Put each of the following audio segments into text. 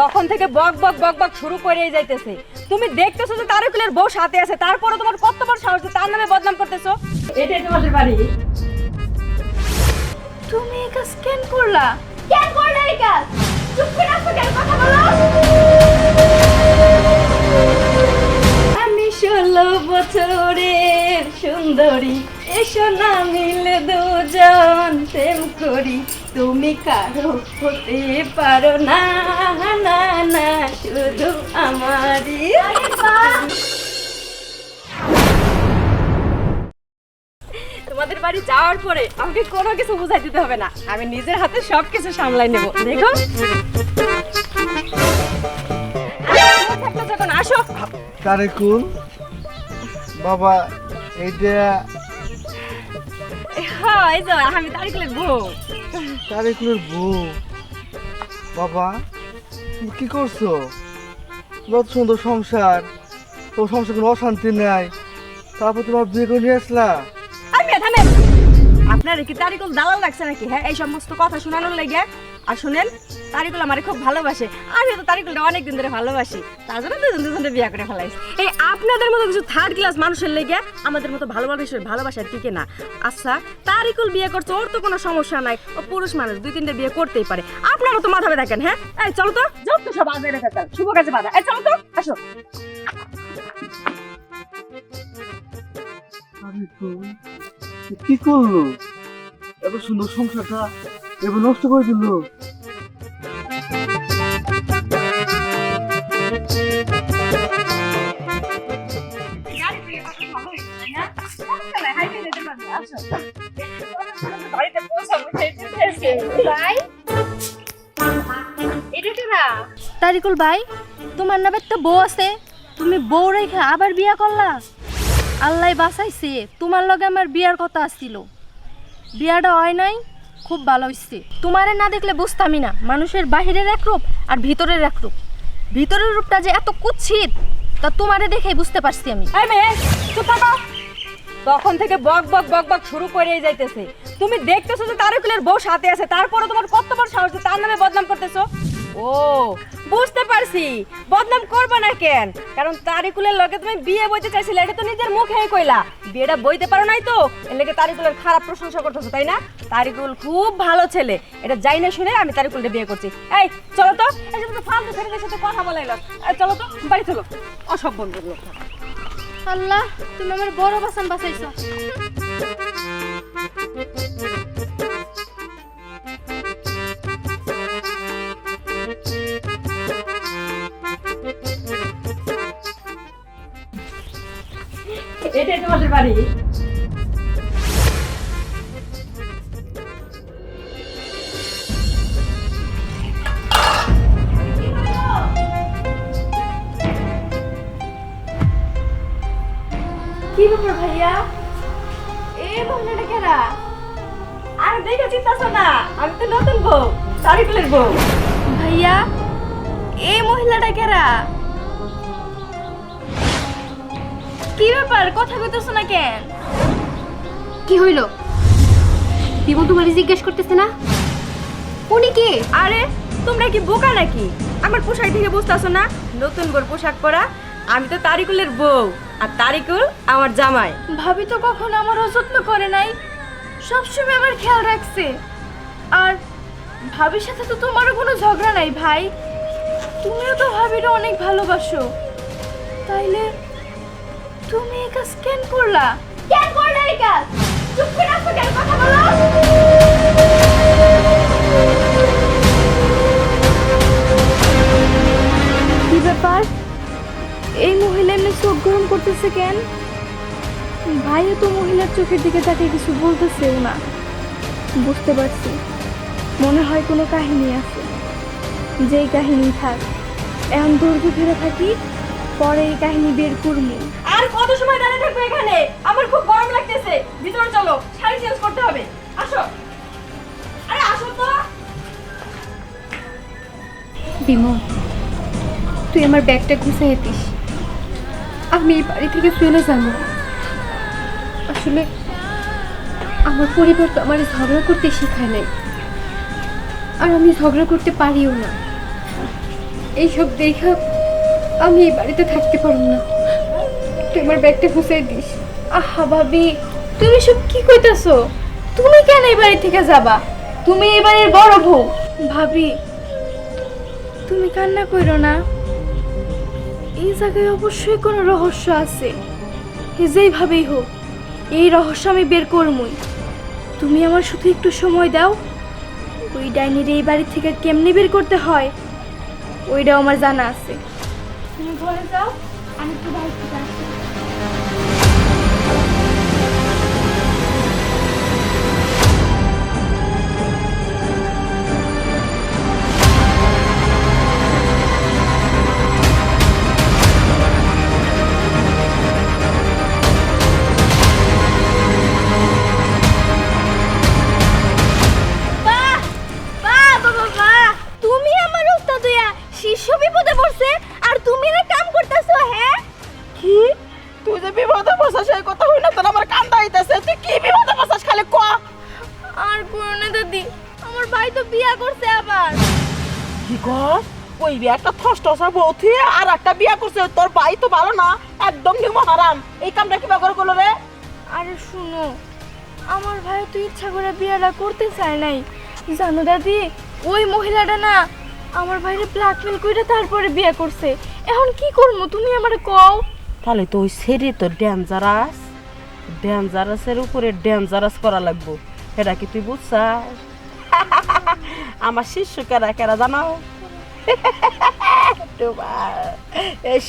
তখন থেকে বক বক বক বক শুরু করেই যাইতেছে। তুমি দেখতেছো যে তারকুলের বউ সাথে আছে তারপরে তোমার কত বড় সাহস তার নামে বদনাম করতেছো? এটাই তোমাদের বাড়ি। তুমি এই কেন করলা? কেন করলা এই কাজ? চুপ করে আছো কেন? কথা বলো। আমি ষোলো বছরের সুন্দরী, এসো না মিলে দুজন, প্রেম করি। তুমি কারও হতে পারো না না না শুধু আমারই। তোমাদের বাড়ি যাওয়ার পরে আমাকে কোনো কিছু বুঝাই দিতে হবে না। আমি নিজের হাতে সব কিছু সামলাই নেব। দেখো। যখন আসো। বাবা এইটা হ্যাঁ এই তো আমি তারিখলের বউ। তারেকুলের বউ। বাবা কি করছ? যত সুন্দর সংসার তোর সংসার কোনো অশান্তি নাই। তারপর তোমার বিয়ে করে নিয়ে আসলা? আপনার কি তারিকুল দালাল লাগছে নাকি? হ্যাঁ এই সমস্ত কথা শোনানোর লেগে, আর শুনেন, তারিকুল আমারে খুব ভালোবাসে। তারিকুলটা অনেকদিন ধরে ভালোবাসি, তার জন্য দুজন দুজনে বিয়ে করে এই আপনাদের মতো কিছু থার্ড ক্লাস মানুষের লেগে আমাদের মতো ভালোবাসা টিকে না। আচ্ছা তারিকুল বিয়ে করছে, ওর তো কোনো সমস্যা নাই। ও পুরুষ মানুষ, দুই তিনটে বিয়ে করতেই পারে। আপনারও তো মাথা দেখেন হ্যাঁ? এই, চলো তো। তো সব আগে রেখে শুভ বাধা। এই, চলো তো, আসো। কি করল এত সুন্দর সংসারটা এবার নষ্ট করে দিল। তারিকুল ভাই, তোমার নামে তো বউ আছে। তুমি বউ রেখে আবার বিয়া করলা? আল্লাহ বাঁচাইছে। তোমার লগে আমার বিয়ার কথা আসছিল বিয়াটা হয় নাই, খুব ভালো হইছে। তোমারে না দেখলে বুঝতামই না, মানুষের বাহিরের এক রূপ আর ভিতরের এক রূপ। ভিতরের রূপটা যে এত কুৎসিত, তা তোমারে দেখেই বুঝতে পারছি আমি। তখন থেকে বক বক বক বক শুরু করেই যাইতেছে। তুমি দেখতেছো যে তারকুলের বউ সাথে আছে তারপরে তোমার কত বড় সাহস তার নামে বদনাম করতেছো? ও বুঝতে পারছি। বদনাম করবে না কেন? কারণ তারিকুলের লগে তুমি বিয়ে বইতে চাইছিলে, এটা তো নিজের মুখেই কইলা। বিয়েটা বইতে পারো নাই তো? এর লেগে তারিকুলের খারাপ প্রশংসা করতেছো, তাই না? তারিকুল খুব ভালো ছেলে। এটা যাই না শুনে আমি তারিকুলটা বিয়ে করছি। এই, চলো তো। এই যে তুমি ফালতু ছেলেদের সাথে কথা বলাইলো চলো তো, বাড়ি চলো। বন্ধু লোক আল্লাহ, তুমি আমার বড় বাসন বাঁচাইছো। এটাই তোমাদের বাড়ি? কি ব্যাপার ভাইয়া? এ মহিলাটা কেরা আর দেখে চিন্তাছো না, আমি তো নতুন বউ, তারিকুলের বউ। ভাইয়া এই মহিলাটা কেরা কি ব্যাপার? কথা কইতেছ না কেন? কি হইল? বিমল তোমার জিজ্ঞেস করতেছে না? উনি কে? আরে তোমরা কি বোকা নাকি? আমার পোশাক থেকে বুঝতেছো না? নতুন বউর পোশাক পরা আমি তো তারিকুলের বউ আর তারিকুল আমার জামাই। ভাবি তো কখনো আমার অযত্ন করে নাই। সবসময় আমার খেয়াল রাখছে। আর ভাবির সাথে তো তোমারও কোনো ঝগড়া নাই ভাই। তুমিও তো ভাবিরে অনেক ভালোবাসো। তাইলে তুমি এই কাজ কেন করলা? কেন করলা এই কাজ? চুপ করে আছো কেন? কথা বলো। কি ব্যাপার? এই মহিলা এমনি চোখ গরম করতেছে কেন? ভাইও তো মহিলার চোখের দিকে তাকে কিছু বলতেছেও না। বুঝতে পারছি। মনে হয় কোনো কাহিনী আছে। যেই কাহিনী থাক এখন দৈর্ঘ্য ধরে থাকি পরে এই কাহিনী বের করব আর কত সময় দাঁড়িয়ে থাকব এখানে? আমার খুব গরম লাগতেছে। ভিতরে চলো, শাড়ি চেঞ্জ করতে হবে। আসো। আরে, আসো তো। বিমল, তুই আমার ব্যাগটা গুছাই দিস। আমি এই বাড়ি থেকে চলে যাব। আসলে, আমার পরিবার তো আমার ঝগড়া করতে শেখায় নাই। আর আমি ঝগড়া করতে পারিও না। এইসব দেখা আমি এই বাড়িতে থাকতে পারব না। তুই ব্যাগটা গুছিয়ে দিস। আহা ভাবি, তুমি সব কি কইতাছো? তুমি কেন এই বাড়ি থেকে যাবা? তুমি এই বাড়ির বড় বউ। ভাবি, তুমি কান্না কইরো না। এই জায়গায় অবশ্যই কোনো রহস্য আছে। এ যেই ভাবেই হোক, এই রহস্য আমি বের করমই। তুমি আমার শুধু একটু সময় দাও। ওই ডাইনির এই বাড়ি থেকে কেমনে বের করতে হয়, ওইটাও আমার জানা আছে। তুমি ঘরে যাও, আমি একটু বাইরে থেকে ওই বিয়াটা থস টসা বউথি আর একটা বিয়া করছে তোর ভাই তো ভালো না একদম নিম হারাম। এই কামটা কিবা করে করল রে। আরে শুনো আমার ভাই তো ইচ্ছা করে বিয়াটা করতে চায় নাই। জানো দাদি ওই মহিলাটা না আমার ভাইরে ব্ল্যাকমেল করে তারপরে বিয়ে করছে। এখন কি করব তুমি আমারে কও। তাহলে তো ওই সেরে তো ডেঞ্জারাস ডেঞ্জারাসের উপরে ডেঞ্জারাস করা লাগবো। এটা কি তুই বুঝছাস? আমার শিশু কেরা কেরা জানাও তোমার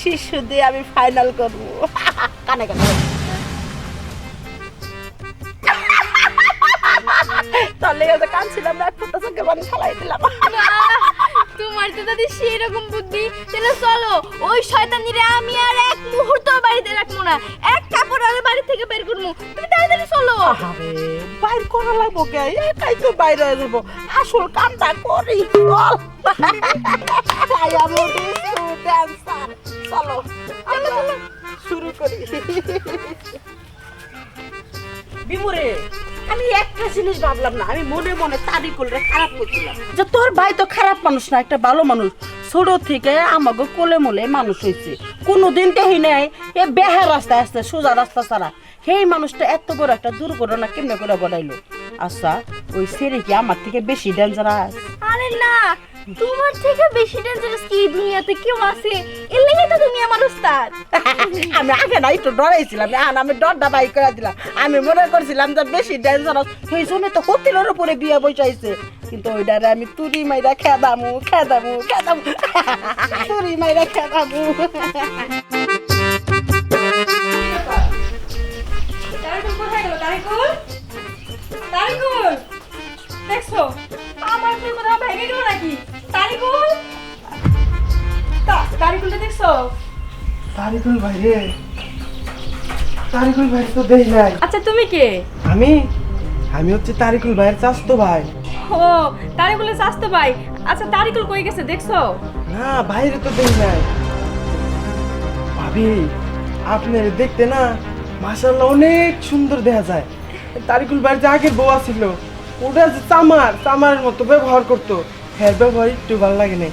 শিশু দিয়ে আমি ফাইনাল করব। কানে কানে। তার লেগে তো কানছিলাম না একটা চোখে বান খালাই দিলাম তোমার তো দাদি সেই রকম বুদ্ধি। তাহলে চলো ওই শয়তানিরে আমি আর এক মুহূর্ত বাড়িতে রাখব না। এক কাপড় আগে বাড়ি থেকে বের করব। তুমি তাড়াতাড়ি চলো। আরে বাইর করা লাগবো কে? একাই তো বাইরে যাব আসল কামটা করি। চল। ড্যান্সার চলো আমরা শুরু করি। বিমুরে আমি একটা জিনিস ভাবলাম না, আমি মনে মনে তারিকুলরে খারাপ করছিলাম। যে তোর ভাই তো খারাপ মানুষ না, একটা ভালো মানুষ। ছোট থেকে আমাকে কোলে মোলে মানুষ হয়েছে কোনোদিন দেখি নাই, এ বেহার রাস্তায় আসতে সোজা রাস্তা ছাড়া। সেই মানুষটা এত বড় একটা দুর্ঘটনা কেমনে করে বলাইলো আচ্ছা ওই সেরে কি আমার থেকে বেশি ডেঞ্জারাস আরে না তোমার থেকে বেশি ডেঞ্জারাস কি দুনিয়াতে কেউ আছে? এর লেগে তো তুমি আমার উস্তাদ আমি আগে না একটু ডরাইছিলাম এখন আমি ডরটা বাই করে দিলাম। আমি মনে করছিলাম যে বেশি ডেঞ্জারাস সেই জন্য তো হোটেলের উপরে বিয়ে বসাইছে কিন্তু ওইটারে আমি তুরি মাইরা খেদামু খেদামু খেদামু তুরি মাইরা খেদামু তারিকুল কোথায় গেল তারিকুল? তারিকুল? দেখছ? আমার তুই কোথাও ভেঙে গেল নাকি? তারিকুল? তা- তারিকুলটা দেখছ? তারিকুল ভাই রে। তারিকুল ভাই তো দেই নাই। আচ্ছা তুমি কে? আমি? আমি হচ্ছে তারিকুল ভাইয়ের চাস্তো ভাই। ও তারিকুলের ভাই। আচ্ছা তারিকুল কই গেছে দেখছ? না বাইরে তো দেই নাই। ভাবি আপনি দেখতে না মাশাল্লাহ অনেক সুন্দর দেখা যায়। তারিকুল ভাইয়ের যে আগের বউ ছিল ওটা যে চামার। চামারের মতো ব্যবহার করতো। হ্যাঁ ব্যবহার একটু ভালো লাগে নাই।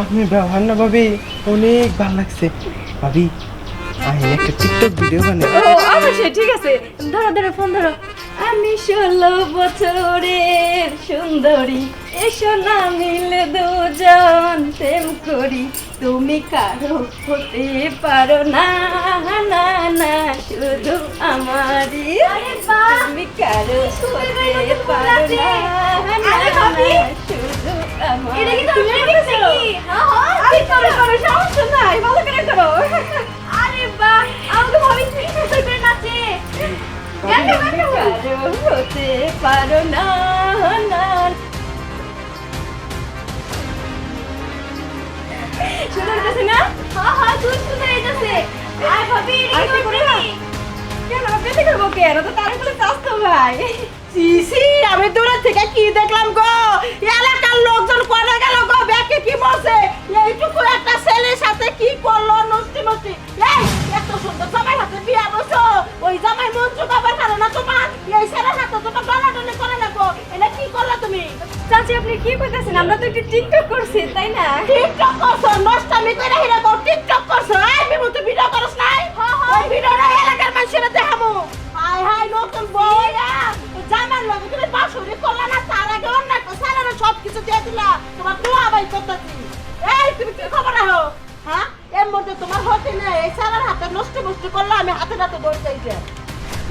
আপনি ব্যবহার না ভাবি অনেক ভালো লাগছে। ভাবি আমি একটা টিকটক ভিডিও বানাই। অবশ্যই ঠিক আছে। ধরো ধরো ফোন ধরো। আমি ষোলো বছরের সুন্দরী এসো না মিলে দুজন প্রেম করি। তুমি কারও হতে পারো না না না শুধু আমারই। তুমি কারও হতে পারো না না না শুধু আমার কেন কেন? তো তার কোনো চাস্তো ভাই। সিসি আমি দূরে থেকে কি দেখলাম গো? এলাকার লোকজন করে গেল গো ব্যাকে কি বসে এইটুকু একটা ছেলের সাথে কি করল নষ্টি নষ্টি এই এত সুন্দর জামাই হাতে বিয়া বসো ওই জামাই মঞ্চ খাবার খালো না তোমার? এই ছেলের হাতে তোমার ডলি করে না গো। এটা কি করল তুমি? চাচা আপনি কি কইতাছেন আমরা তো একটু টিকটক করছি তাই না? টিকটক করছ নষ্টামি করে তোমার করতেছি এই তুমি কি খবর রাখো? হ্যাঁ? এর মধ্যে তোমার হতে নেই। এই সালার হাতে নষ্ট নষ্ট করলে আমি হাতে হাতে দৌড় চাইছে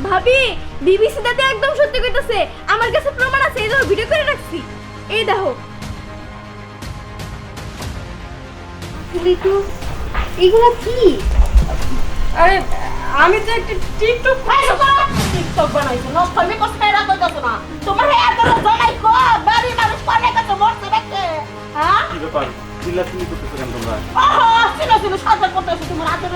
ভাবি বিবিসি দাতে একদম সত্যি কইতাছে। আমার কাছে প্রমাণ আছে এই দেখো ভিডিও করে রাখছি। এই দেখো। এগুলো কি? আরে আমি তো একটু টিকটক টিকটক বানাইছো নষ্ট আমি কষ্ট এরা না? তোমার এত জমাই কো বাড়ি মানুষ কোনে কি ব্যাপার? চিল্লাচিল্লি করতেছো কেন তোমরা? ছিল ছিল সাজা করতেছো তোমার হাতের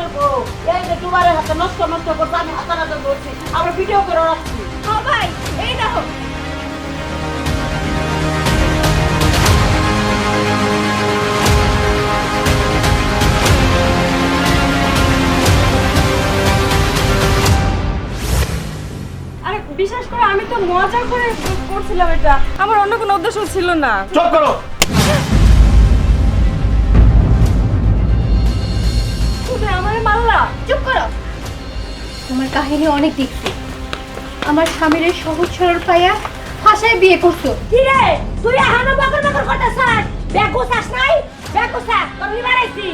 এই যে হাতে নষ্ট নষ্ট করতে আমি হাতে হাতে ধরছি। আবার ভিডিও করে রাখছি। ও ভাই এই দেখো আরে বিশ্বাস করে আমি তো মজা করে করছিলাম এটা। আমার অন্য কোনো উদ্দেশ্য ছিল না। চুপ করো! চুপ করো। তোমার কাহিনী অনেক দেখছি। আমার স্বামীর এই সহজ সরল পাইয়া ভাষায় বিয়ে করছ। কি রে? তুই এখনও বকর বকর করতেছস নাই? নিবার আইছি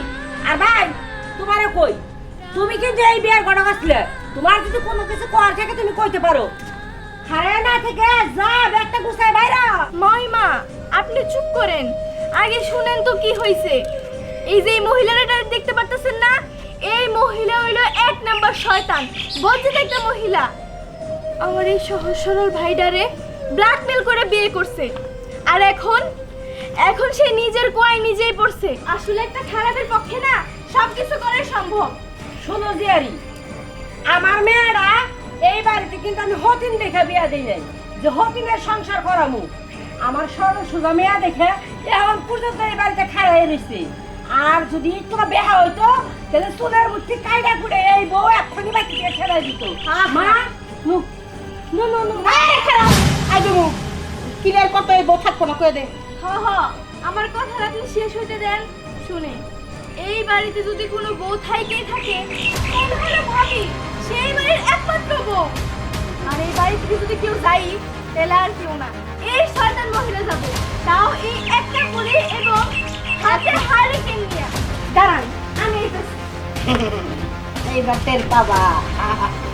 আর ভাই তোমারে কই? তুমি কিন্তু এই বিয়ার গড়া আসলে তোমার যদি কোনো কিছু করার থাকে তুমি কইতে পারো। হারে না থেকে যা ব্যাগটা গুছাই বাইরা মহিমা আপনি চুপ করেন। আগে শুনেন তো কি হয়েছে এই যে এই মহিলাটা দেখতে পারতেছেন না? এই মহিলা হইল এক নাম্বার শয়তান। বজ্জিত একটা মহিলা। আমার এই সহজ সরল ভাইডারে ব্ল্যাকমেল করে বিয়ে করছে। আর এখন? এখন সে নিজের কোয়ায় নিজেই পড়ছে। আসলে একটা খারাপের পক্ষে না সব কিছু করা সম্ভব। শোনো জিয়ারি, আমার মেয়েরা এই বাড়িতে কিন্তু আমি হতিন দেখা বিয়া দিই নাই। যে হতিনের সংসার করামু। আমার সরল সোজা মেয়া দেখে এখন পর্যন্ত এই বাড়িতে খাড়াই নিচ্ছে আর যদি একটু বেহা হইতো তাহলে চুলের বুদ্ধি কায়দা করে এই বউ এক্ষুনি বাকি দিয়ে ছেড়ে দিত। মা নু নু নু দেবো ক্লিয়ার এই বউ থাকব না কয়ে দে। হ হ। আমার কথা আপনি শেষ হইতে দেন। শুনে এই বাড়িতে যদি কোনো বউ থাইকেই থাকে তাহলে ভাবি সেই বাড়ির একমাত্র বউ। আর এই বাড়ি থেকে যদি কেউ যাই তাহলে আর কেউ না। এই শয়তান মহিলা যাবে। তাও এই একটা করে এবং হাতে এইবার তেল পাবা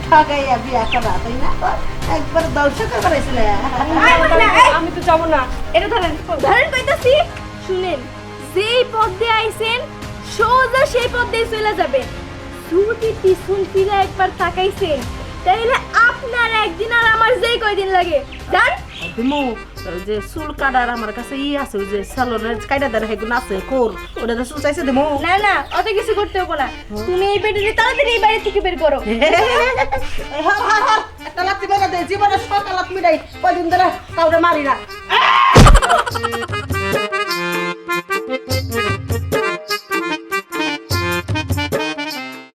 ঠগাইয়া বিয়া করা তাই না? একবার দর্শক করেছিল আয় মহিলা, এই! আমি তো যাব না। এটা ধরেন। ধরেন কইতাছি শুনেন যেই পথ দিয়ে আইছেন সোজা সেই পথ দিয়ে চলে যাবেন যদি পিছন ফিরে একবার তাকাইছেন তাইলে আপনার একদিন আর আমার যেই কয়দিন লাগে। জান? হিমু। যে চুল কাটার আমার কাছে ই আছে ওই যে স্যালনের কাইটা দেন হেগুন আছে কোর ওটা তো চুল চাইছে দিমু। না না অত কিছু করতে হবে না। তুমি এই বেডে যে তাড়াতাড়ি এই বাড়ি থেকে বের করো। হা হা হা একটা লাত্তি বেড়া দে জীবনে সকাল লাত্তি দেয় কদিন ধরে কাউরে মারি না।